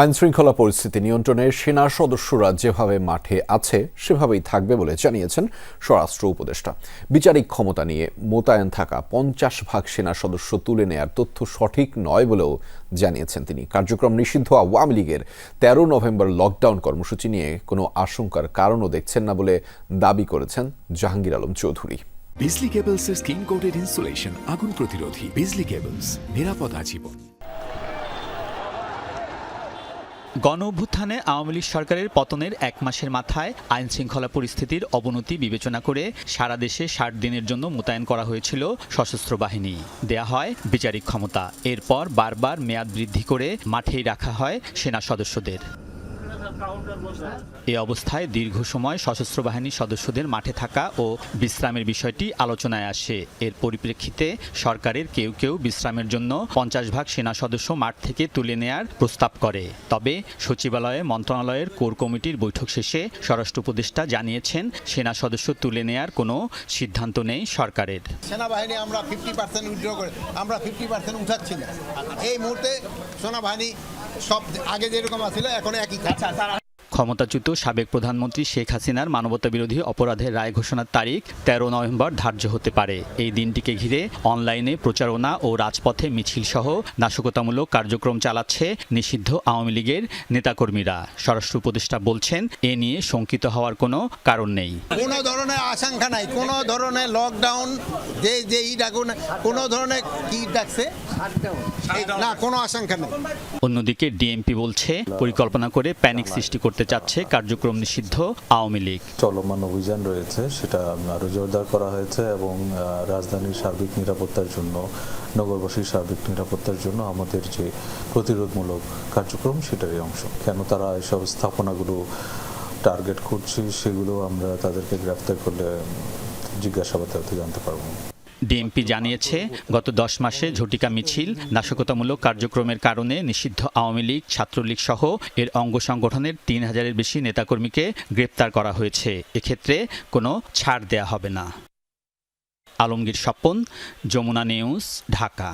আইনশৃঙ্খলা পরিস্থিতি নিয়ন্ত্রণে সেনা সদস্যরা যেভাবে মাঠে আছে, সেভাবেই থাকবে বলে জানিয়েছেন স্বরাষ্ট্র উপদেষ্টা। বিচারিক ক্ষমতা নিয়ে মোতায়েন থাকা পঞ্চাশ ভাগ সেনা সদস্য তুলে নেয়ার তথ্য সঠিক নয় বলেও জানিয়েছেন তিনি। কার্যক্রম নিষিদ্ধ আওয়ামী লীগের তেরো নভেম্বর লকডাউন কর্মসূচি নিয়ে কোনো আশঙ্কার কারণও দেখছেন না বলে দাবি করেছেন জাহাঙ্গীর আলম চৌধুরী। বিজলি কেবলসের স্কিন কোটেড ইনসুলেশন আগুন প্রতিরোধী। বিজলি কেবলস, নিরাপদ আজীবন। গণ অভ্যুত্থানে আওয়ামী লীগ সরকারের পতনের এক মাসের মাথায় আইন শৃঙ্খলা পরিস্থিতির অবনতি বিবেচনা করে সারা দেশে ষাট দিনের জন্য মোতায়েন করা হয়েছিল সশস্ত্র বাহিনী। দেয়া হয় বিচারিক ক্ষমতা। এরপর বারবার মেয়াদ বৃদ্ধি করে মাঠেই রাখা হয় সেনা সদস্যদের। এ অবস্থায় দীর্ঘ সময় সশস্ত্র বাহিনীর সদস্যদের মাঠে থাকা ও বিশ্রামের বিষয়টি আলোচনায় আসে। এর পরিপ্রেক্ষিতে সরকারের কেউ কেউ বিশ্রামের জন্য পঞ্চাশ ভাগ সেনা সদস্য মাঠ থেকে তুলে নেয়ার প্রস্তাব করে। তবে সচিবালয়ে মন্ত্রণালয়ের কোর কমিটির বৈঠক শেষে স্বরাষ্ট্র উপদেষ্টা জানিয়েছেন সেনা সদস্য তুলে নেয়ার কোনো সিদ্ধান্ত নেই সরকারের। সেনাবাহিনী আমরা ফিফটি পার্সেন্ট উইথড্র করে আমরা ফিফটি পার্সেন্ট উঠাচ্ছি না। এই মুহূর্তে সেনাবাহিনী সব আগে যেরকম আছিল এখন একই থাকছে। ক্ষমতাচ্যুত সাবেক প্রধানমন্ত্রী শেখ হাসিনার মানবতাবিরোধী অপরাধের রায় ঘোষণার তারিখ তেরো নভেম্বর ধার্য হতে পারে। এই দিনটিকে ঘিরে অনলাইনে প্রচারণা ও রাজপথে মিছিল সহ নাশকতামূলক কার্যক্রম চালাচ্ছে নিষিদ্ধ আওয়ামী লীগের নেতাকর্মীরা। স্বরাষ্ট্র উপদেষ্টা বলছেন, এ নিয়ে শঙ্কিত হওয়ার কোনো কারণ নেই। কোনো ধরনের আশঙ্কা নাই, কোনো ধরনের লকডাউন যে যে কোনো ধরনের কি ডাকছে? না কোনো আশঙ্কা নেই। অন্যদিকে ডিএমপি বলছে পরিকল্পনা করে প্যানিক সৃষ্টি করতে চাচ্ছে কার্যক্রম নিষিদ্ধ আওয়ামী লীগ। চলমান অভিযান রয়েছে সেটা আরও জোরদার করা হয়েছে এবং রাজধানীর সার্বিক নিরাপত্তার জন্য নগরবাসীর সার্বিক নিরাপত্তার জন্য আমাদের যে প্রতিরোধমূলক কার্যক্রম সেটারই অংশ। কেন তারা এসব স্থাপনাগুলো টার্গেট করছে সেগুলো আমরা তাদেরকে গ্রেফতার করলে জিজ্ঞাসাবাদে জানতে পারব। ডিএমপি জানিয়েছে, গত দশ মাসে ঝটিকা মিছিল, নাশকতামূলক কার্যক্রমের কারণে নিষিদ্ধ আওয়ামী লীগ, ছাত্রলীগ সহ এর অঙ্গ সংগঠনের তিন হাজারের বেশি নেতাকর্মীকে গ্রেপ্তার করা হয়েছে। এক্ষেত্রে কোনো ছাড় দেয়া হবে না। আলমগীর স্বপন, যমুনা নিউজ, ঢাকা।